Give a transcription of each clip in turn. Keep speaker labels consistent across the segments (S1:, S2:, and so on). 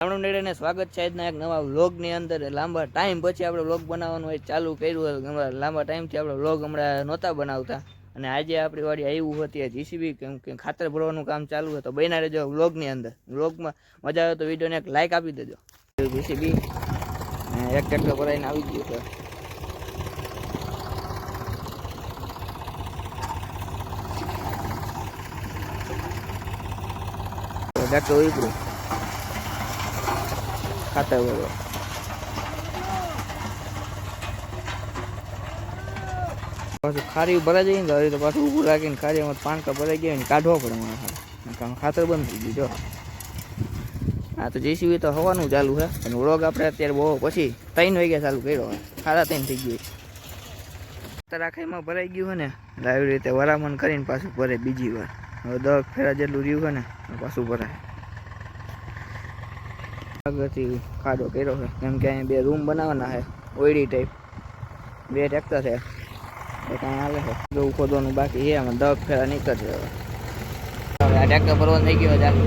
S1: રામણું નેડેને સ્વાગત છે આજના એક નવા વ્લોગની અંદર. લાંબા ટાઈમ પછી આપણે વ્લોગ બનાવવાનું હોય, ચાલુ કર્યું લાંબા ટાઈમથી આપણે વ્લોગ હમણાં નહોતા બનાવતા. અને આજે આપણી વાડી આવ્યું હતી જીસીબી કેમ કે ખાતર ભરવાનું કામ ચાલુ હતું બન્યા રહેજો વ્લોગની અંદર. વ્લોગમાં મજા આવે તો વિડીયોને એક લાઇક આપી દેજો. જીસીબી એક ટ્રેક્ટર ભરાઈને આવી ગયું છે. ટ્રેક્ટર ઉતર્યું ખાતર ભરવા પાછું ખારી ભરાઈ જાય ને તો હવે તો પાછું ઊભું રાખીને ખારીમાં પાણકા ભરાઈ ગયા ને કાઢવા પડે હારે. કારણ ખાતર બંધ થઈ ગયું, જો. હા તો જેસીબી તો હવાનું ચાલુ છે. અને વ્લોગ આપણે અત્યારે બહુ પછી ત્રણ વાગ્યા ચાલુ કર્યો સાડા ત્રણ થઈ ગયું ખાતર આખાઈમાં ભરાઈ ગયું છે ને આવી રીતે વરામણ કરીને પાછું ભરે બીજી વાર. હવે દસ ફેરા જેટલું રહ્યું હોય ને પાછું ભરાય. આગળથી ખાડો કર્યો છે. કેમ કે અહીંયા બે રૂમ બનાવવાના છે, ઓયડી ટાઈપ બે ટ્રેક્ટર છે. એ કાંઈ આવે છે. જવું ખોદવાનું બાકી છે, આમાં દગ ફેરા નીકળશે હવે. આ ટ્રેક્ટર ભરવાનું થઈ ગયો ચાલુ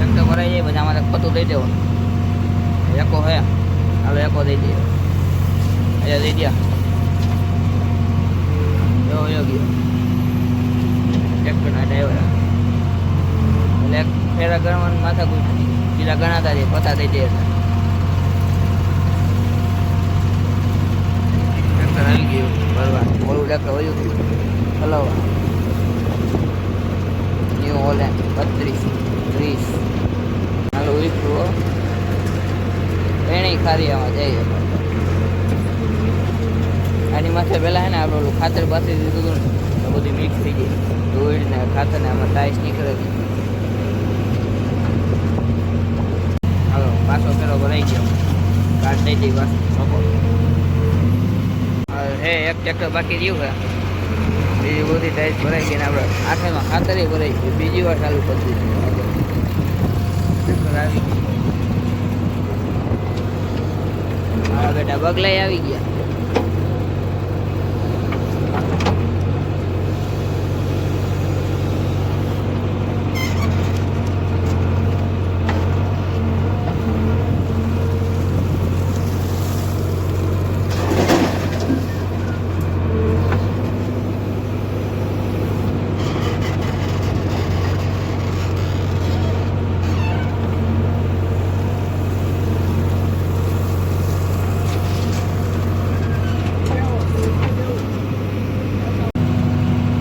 S1: ટ્રેક્ટર ભરાઈ જાય પછી અમારે પતું દઈ દેવાનું એકો હે હાલો એકો દઈ દઈએ અહીંયા દઈ દે જો યો ગયો ટ્રેક્ટરના એટલે ફેરા ગણવાનું માથા કોઈ બીજા ગણાતા રહે પતા દઈ દે ટ્રેક્ટર આવી ગયું. ભરવા. ઓલું ટ્રેક્ટર વયું ગયું હલાવવા. ન્યૂ હોલેન્ડ બત્રીસ ત્રીસ. હાલો વિપ્રો એની ખારિયામાં જઈએ આની માથે પહેલાં હે ને આપણે ખાતર પાછી દીધું હતું ને બધું મિક્સ થઈ ગઈ ધૂળ ને ખાતર ને આમાં ટાઈસ નીકળે હાલો, પાછો ફેરો ભરાઈ ગયો. કાઢ થઈ ગઈ પાછું. હે, એક ટ્રેક્ટર બાકી રહ્યું હે બીજી બધી ટાઈસ ભરાઈ ગઈ ને આપણે આખેમાં ખાતરે ભરાઈ ગયું. બીજી વાર ચાલુ કરી દીધું. આવી ગયા બેટા બગલાઈ આવી ગયા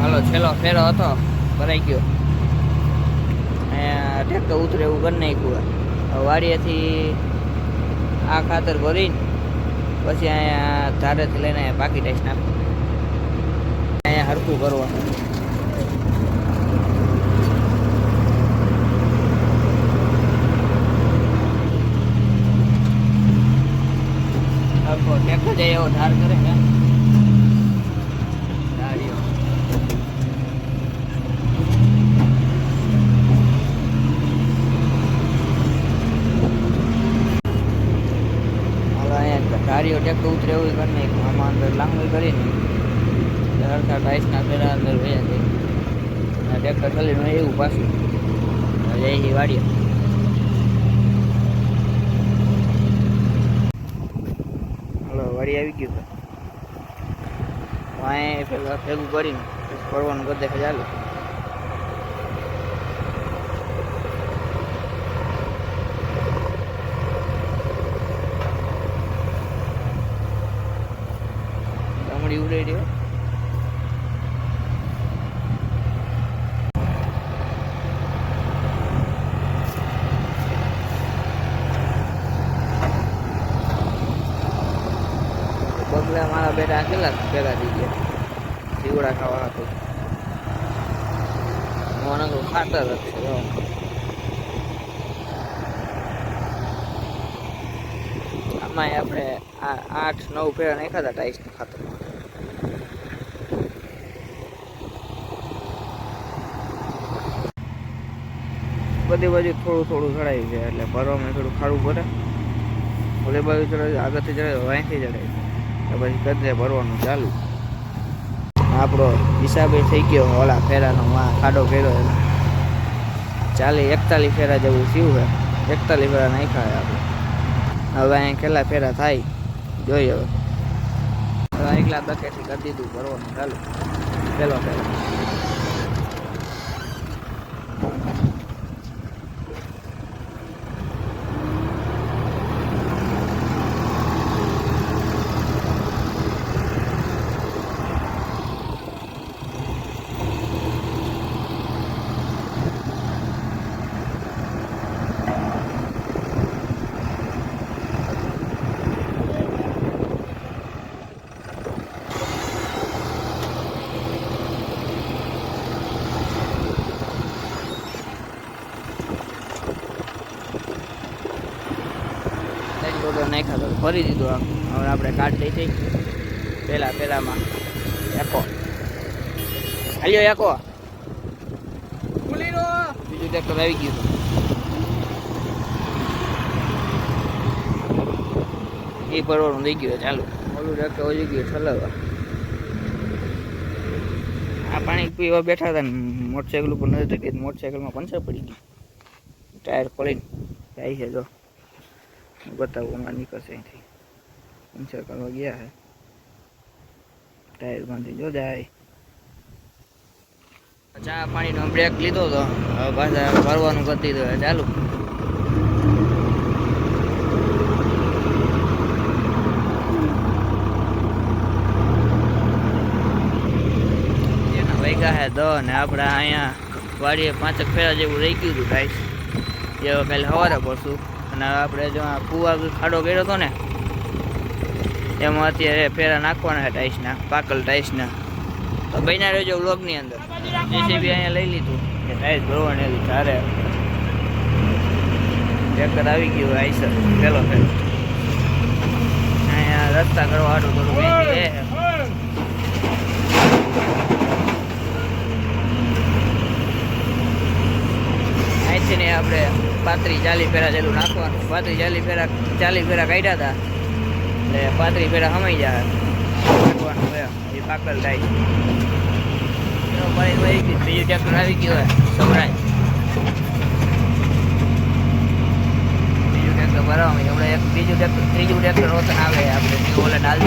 S1: હાલો છેલ્લો ફેરો હતો, ભરાઈ ગયો. ટ્રેક્ટર ઉતરે એવું કરી નાખ્યું વાડીએથી આ ખાતર ભરીને પછી અહીંયા ધારેથી લઈને પાકી ટાઈસ નાખું. અહીંયા હરખું કરવાનું. ટેકો જાય એવો ધાર કરે ને ધાર્યો હવે અહીંયા ધારીઓ ઉતરે એવું કરી નાખ્યું. આમાં અંદર લાંગણી કરીને હરખા ટાઈસના પેલા અંદર વયા છે આ ટેક્ટર ચલીને એવું પાછું. જય વાડીએ. વાડી આવી ગયું વાંય પેલા ભેગું કરીને, પછી ફરવાનું કરી દે ચાલુ. રહ્યો બગલા મારા બેટા કેટલા ભેગા થઈ ગયા? જીવડા ખાવા હતું. મને ખાતર જ છે જો. આમાં આપણે આઠ નવ પેડા નાખ્યા હતા ટાઈસ ખાતરમાં બધી બાજુ થોડું થોડું ચડાવ્યું છે, એટલે ભરવામાં થોડું ખાડું પડે. ઓલી બાજુ ચડાવી આગળથી ચડાય અહીંથી ચડાય તો પછી ગદરે ભરવાનું ચાલુ. આપણો હિસાબે થઈ ગયો ઓલા ફેરાનો માં ખાડો ફેરો એનો. ચાલી એકતાલીસ ફેરા જેવું થયું છે. એકતાલીસ ફેરા નાખ્યા આપણે. હવે અહીંયા કેટલા ફેરા થાય? જોઈએ હવે. એકલા બકેટથી કરી દીધું, ભરવાનું ચાલુ. પેલો ફેરો એક ડોલર ફરી દીધું આમ. હવે આપણે કાર્ડ લઈ જઈ પહેલા પહેલામાં. એકો. હાલ્યો એકો. બીજું ટ્રેક્ટર આવી ગયું એ પરવાનું થઈ ગયું ચાલુ. ઓલું ટ્રેક્ટર ઓછી ગયું ઠલવવા આ પાણી પીવા બેઠા હતા ને મોટરસાઇકલ ઉપર નજર કરી મોટરસાઇકલમાં પંચર પડી ગયું. ટાયર ખોલીને. જાય છે જો. બતાવું નીકળશે અહીંથી પંચર ગયા છે ટાયર બાંધી જો જાય ચા પાણીનો બ્રેક લીધો તો, હવે પાછા ભરવાનું કરી દીધું હવે ચાલુ. છે દો ને આપણે અહીંયા વાડીએ પાંચક ફેરા જેવું રહી ગયું હતું ટાઈસ જે કાલે સવારે પડશું અને આપણે જો આ કુવા ખાડો કર્યો હતો ને, એમાં અત્યારે ફેરા નાખવાના છે ટાઈસના પાકલ ટાઈસના તો બન્યા રહેજો વ્લોગની અંદર. જેસીબી અહીંયા લઈ લીધું. કે ટાઈસ ભરવાની હતી તારે. ટ્રેક્ટર આવી ગયું આઈસર. પેલો ફેર. અહીંયા રસ્તા કરવા હાટું થોડું અહીંથી આપણે પાંત્રીસ ચાલીસ ફેરા જેટલું નાખવાનું. પાંત્રીસ ચાલીસ ફેરા ચાલીસ ફેરા કાઢ્યા હતા એટલે પાંત્રીસ ફેરા સમાઈ જાય નાખવાનું એ પાકલ થાય બીજું ટ્રેક્ટર આવી ગયું હોય સવરાય બીજું ટ્રેક્ટર ભરાવાનું હમણાં એક બીજું ટ્રેક્ટર ત્રીજું ટ્રેક્ટર હોતન આવે આપણે. ઓલે ડાલ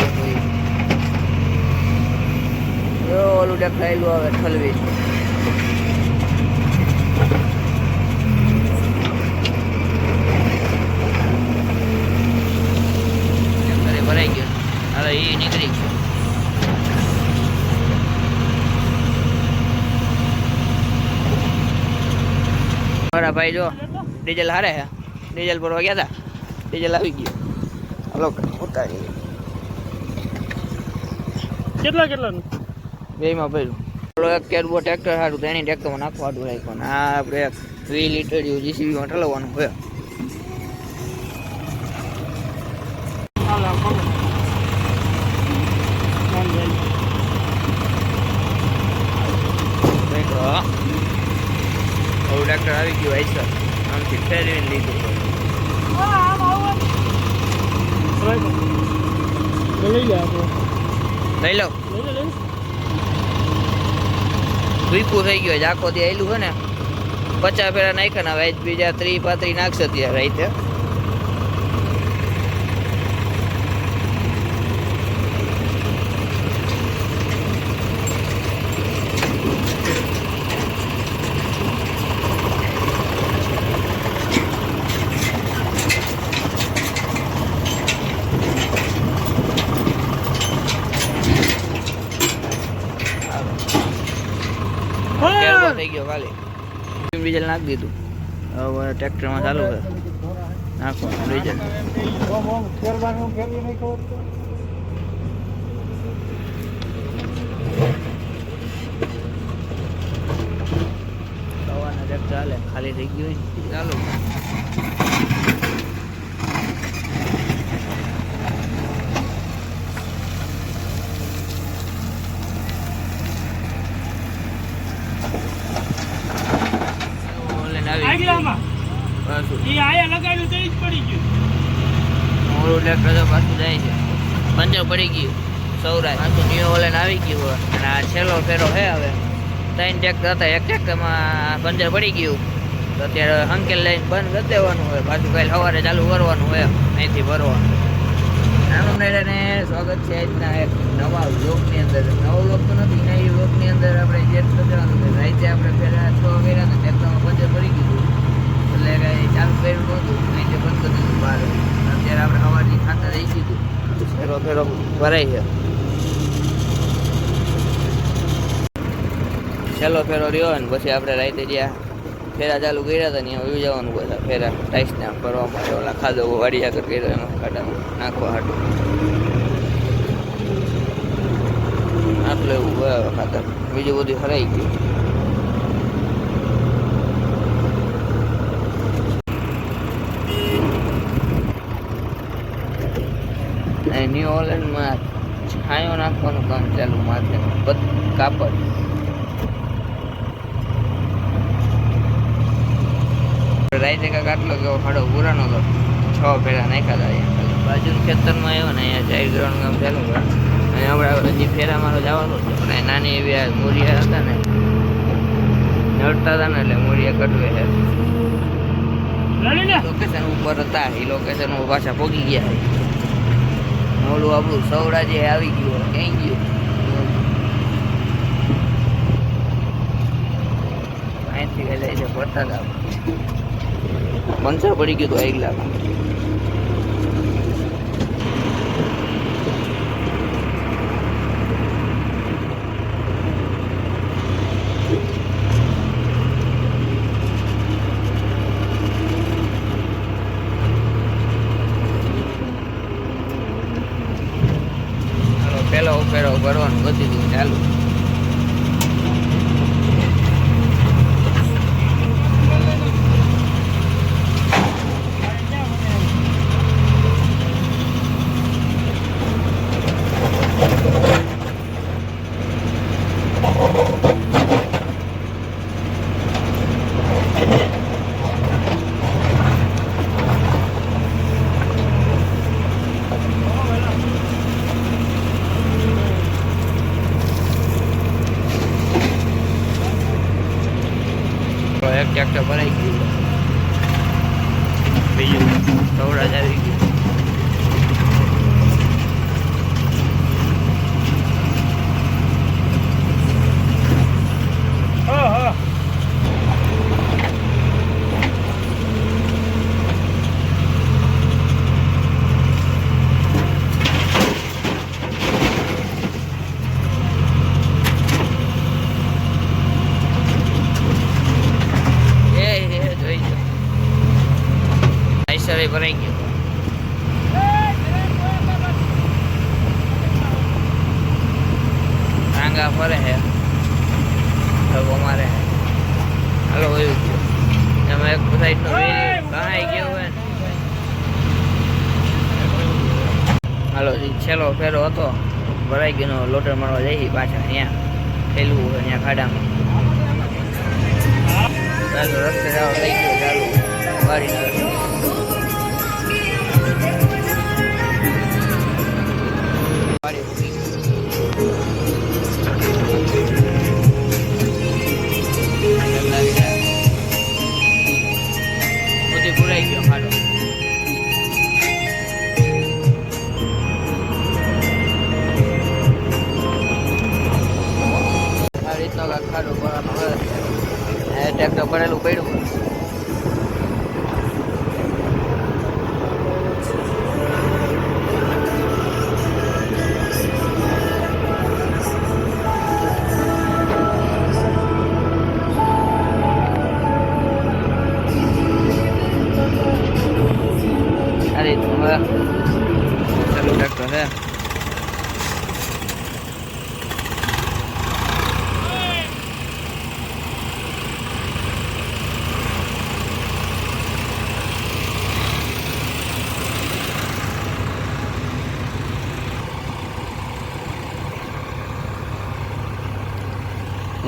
S1: દો ઓલું ટ્રેક્ટર આવેલું આવે ઠલવી. ભરાઈ ગયો. હવે એ નીકળી ગયો. મારા ભાઈ જો ડીઝલ હારે હે ડીઝલ ભરવા ગયા હતા ડીઝલ આવી ગયું. હલો ઉતારી.
S2: કેટલા કેટલાનું
S1: બેમાં ભર્યું. ઓલો એક કેરબો ટ્રેક્ટર સારું તો એની ટ્રેક્ટરમાં નાખવાનું રાખ્યું. ને આ આપણે વીસ લીટર જેવું જીસીબીમાં ઠલવવાનું હોય
S2: હાલ આમ પકડ. આમ જાય.
S1: કંઈક ઓલું આઈસર આમથી ફેરવીને લીધું
S2: લઈ લે.
S1: ભીખું થઈ ગયો આખો દી આવેલું છે ને, પચાસ પેલા નાખ્યા ને હવે બીજા ત્રી પાત્રી નાખશે ત્યાં રાતે વીડિયો ડીઝલ નાખી દીધું. હવે ટ્રેક્ટરમાં ચાલુ છે. નાખો ડીઝલ.
S2: ચાલે
S1: ખાલી થઈ ગયું ચાલુ.
S2: પડી ગયું
S1: સૌરાષ્ટ્ર. પાછું ન્યુ ઓલેન આવી ગયું હોય અને આ છેલ્લો ફેરો છે હવે. ત્રણ ટ્રેક્ટર હતા, એક ટ્રેક્ટરમાં પંજર પડી ગયું. તો અત્યારે અંકેલ લઈને બંધ કરી દેવાનું હોય. પાછું કાલે સવારે ચાલુ કરવાનું હોય અહીંથી ભરવાનું. નાનું નાયરાને સ્વાગત છે આજના એક નવા વ્લોગની અંદર. નવો વ્લોગ તો નથી ને એ વ્લોગની અંદર આપણે જે કરવાનું કે આપણે પહેલા છ કર્યા ને ટ્રેક્ટરમાં પંચર પડી ગયું એટલે કાંઈ ચાલુ કર્યું નહોતું. અહીંથી બંધ કરી બહાર. અત્યારે આપણે સવારથી ખાતા રહી ગયું ફેરો ફેરો ભરાય છે છેલ્લો ફેરો રહ્યો ને પછી આપણે રાતે જ્યાં ફેરા ચાલુ કર્યા હતા ને એવું જવાનું બધા ફેરા. ટાઈસને ભરવા માટે ઓલા ખાધો વાડી આગળ કર્યો એમાં ખાડામાં. નાખવા હાટું. આટલું એવું ખાતર બીજું બધું હરાઈ ગયું. અને છાંયો નાખવાનું કામ ચાલુ માથે. કાપડ. રાઈતે કાંઈક આટલો કેવો ખાડો પૂરાનો હતો છ ફેરા નાખ્યા હતા બાજુના ખેતરમાં આવ્યો ને અહીંયા ચાર ગ્રાઉન્ડ કામ ચાલુ કરે અને આપણે હજી ફેરા મારો જવાનો છે. પણ નાની એવી આ મૂરિયા હતા ને. નડતા હતા ને એટલે મૂરિયા કટવે છે. લોકેશન ઉપર હતા. એ લોકેશન પાછા પોગી ગયા. ઓલું આપણું સૌરાજે આવી ગયું ક્યાંય ગયું? અહીંથી કઈ છે ફરતા હતા પંચર પડી ગયું હતું એક હાલો ハハハハ! છેલ્લો ફેરો હતો. ભરાઈ ગયો લોટર મારવા જઈ પાછા અહીંયા થયેલું હોય અહીંયા ખાડામાં. રસ્તે જાવ થઈ ગયો, ચાલુ.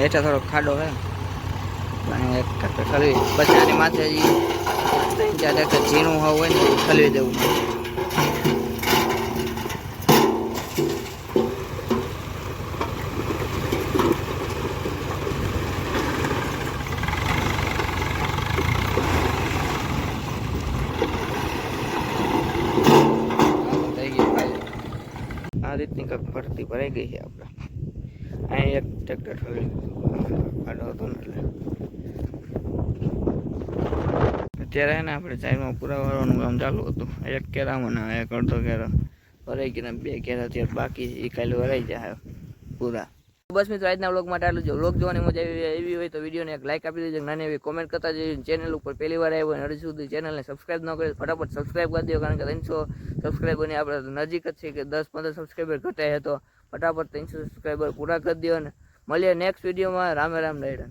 S1: હેઠા થોડો ખાડો હે અને એક ટ્રેક્ટર ખલવી. પછી આની માથે હજી ત્રણ ચાર ટ્રેક્ટર ઝીણું હોય હોય ને એ ખલવી દેવું. થઈ ગયું ખાલી. આ રીતની કંઈક ભરતી ભરાઈ ગઈ છે આપણે. અહીં એક ટ્રેક્ટર ઠોલી ખાડો હતો ને એટલે અત્યારે હે ને આપણે ચાઈમાં પૂરા વાળવાનું કામ ચાલુ હતું. એક કેરામાં મને એક અડધો કેરો ભરાઈ ગયા બે કેરા ત્યારે બાકી એ કાલે ભરાઈ જાય પૂરા. બસ મિત્રો, આજના વ્લોગ માટે આટલું જો. વ્લોગ જોવાની મજા આવી એવી હોય તો વિડીયોને એક લાઈક આપી દેજો નાની એવી કોમેન્ટ કરતા જઈએ ચેનલ ઉપર પહેલી વાર આવ્યો અને હજી સુધી ચેનલને સબસ્ક્રાઈબ ન કરી ફટાફટ સબસ્ક્રાઈબ કરી દો, કારણ કે ત્રણસો સબસ્ક્રાઈબરની આપણે નજીક જ છે કે દસ પંદર સબસ્ક્રાઈબર ઘટાય તો ફટાફટ ત્રણસો સબસ્ક્રાઈબર પૂરા કરી દો અને મળીએ નેક્સ્ટ વિડીયોમાં રામે રામ રાયડન